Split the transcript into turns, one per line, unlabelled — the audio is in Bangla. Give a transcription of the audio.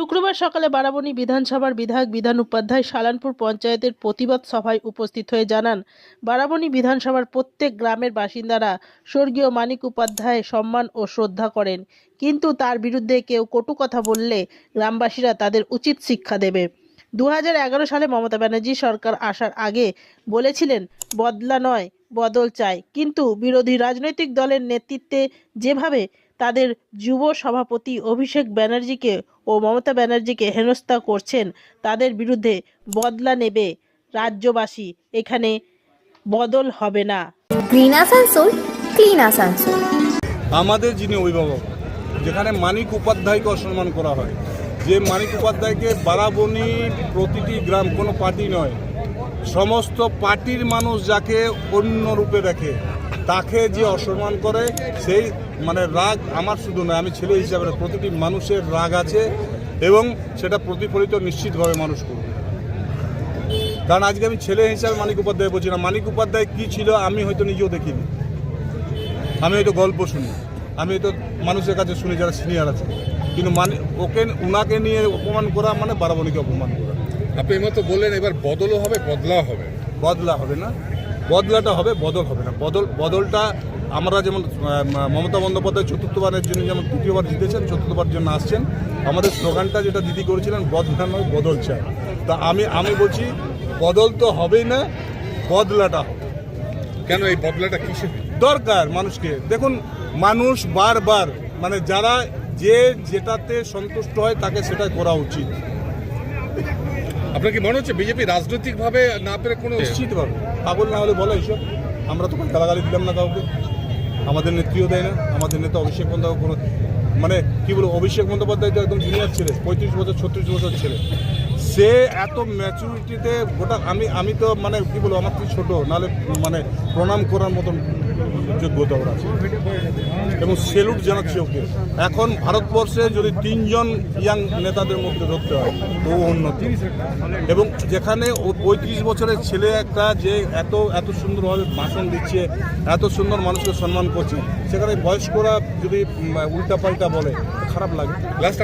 শনিবার সকালে বারাবণী বিধানসভার বিধায়ক বিধান উপাধ্যায় সালানপুর পঞ্চায়েতের প্রতিবাদ সভায় উপস্থিত হয়ে জানান, বারাবণী বিধানসভার প্রত্যেক গ্রামের বাসিন্দারা স্বর্গীয় মানিক উপাধ্যায় সম্মান ও শ্রদ্ধা করেন। কিন্তু তার বিরুদ্ধে কেউ কটু কথা বললে গ্রামবাসীরা তাদের উচিত শিক্ষা দেবে। দু হাজার এগারো সালে মমতা ব্যানার্জি সরকার আসার আগে বলেছিলেন, বদলা নয়, বদল চাই। কিন্তু বিরোধী রাজনৈতিক দলের নেতৃত্বে যেভাবে তাদের যুব সভাপতি অভিষেক ব্যানার্জিকে ও মমতা ব্যানার্জিকে হেনস্থা করছেন। তাদের বিরুদ্ধে বদলা নেবে রাজ্যবাসী। এখানে বদল হবে না।
Green Asansol clean Asansol.
আমাদের যিনি অভিভাবক যেখানে মানিক উপাধ্যায়কে অসম্মান করা হয় যে মানিক উপাধ্যায়কে বারাবণী প্রতিটি গ্রাম কোনো পার্টি নয় সমস্ত পার্টির মানুষ যাকে অন্য রূপে দেখে তাকে যে অসম্মান করে সেই মানে রাগ আমার শুধু নয় আমি ছেলে হিসাবে প্রতিটি মানুষের রাগ আছে এবং সেটা প্রতিফলিত নিশ্চিতভাবে মানুষ করবে। কারণ আজকে আমি ছেলে হিসাবে মানিক উপাধ্যায় বলছি না। মানিক উপাধ্যায় কী ছিল আমি হয়তো নিজেও দেখিনি। আমি হয়তো গল্প শুনি আমি হয়তো মানুষের কাছে শুনি যারা সিনিয়র আছে। কিন্তু মানে ওকে উনাকে নিয়ে অপমান করা মানে বারাবণীকে অপমান করা।
আপনি এই মতো বললেন এবার বদলও হবে বদলাও হবে।
বদলা হবে না? বদলাটা হবে বদল হবে না। বদল বদলটা আমরা যেমন মমতা বন্দ্যোপাধ্যায় চতুর্থবারের জন্য যেমন তৃতীয়বার জিতেছেন চতুর্থবার জন্য আসছেন আমাদের স্লোগানটা যেটা দিদি করেছিলেন বদলা নয় বদল চাই। তা আমি আমি বলছি বদল তো হবেই না বদলাটা হবে।
কেন এই বদলাটা কিসে
দরকার মানুষকে। দেখুন মানুষ বারবার মানে যারা যে যেটাতে সন্তুষ্ট হয় তাকে সেটা করা উচিত।
আপনার কি মনে হচ্ছে বিজেপি রাজনৈতিকভাবে না পেরে কোনো
নিশ্চিতভাবে। পাগল না হলে বলো এইসব আমরা তো কোনো গালাগালি দিলাম না কাউকে। আমাদের নেত্রীও দেয় না। আমাদের নেতা অভিষেক বন্দ্যোপাধ্যায় কোনো মানে কী বলব অভিষেক বন্দ্যোপাধ্যায় তো একদম জুনিয়র ছেলে পঁয়ত্রিশ বছর ছত্রিশ বছর ছেলে। সে এত ম্যাচুরিটিতে গোটা আমি আমি তো মানে কি বলব, আমার থেকে ছোটো, নাহলে মানে প্রণাম করার মতন যোগ্যতা ওর আছে। এবং সেলুট জানাচ্ছি ওকে। এখন ভারতবর্ষে যদি তিনজন ইয়াং নেতাদের মধ্যে ধরতে হয়, তো উন্নতি। এবং যেখানে ও, পঁয়ত্রিশ বছরের ছেলে একটা যে এত এত সুন্দরভাবে ভাষণ দিচ্ছে, এত সুন্দর মানুষকে সম্মান করছে, সেখানে বয়স্করা যদি উল্টা পাল্টা বলে, খারাপ লাগে।
লাস্ট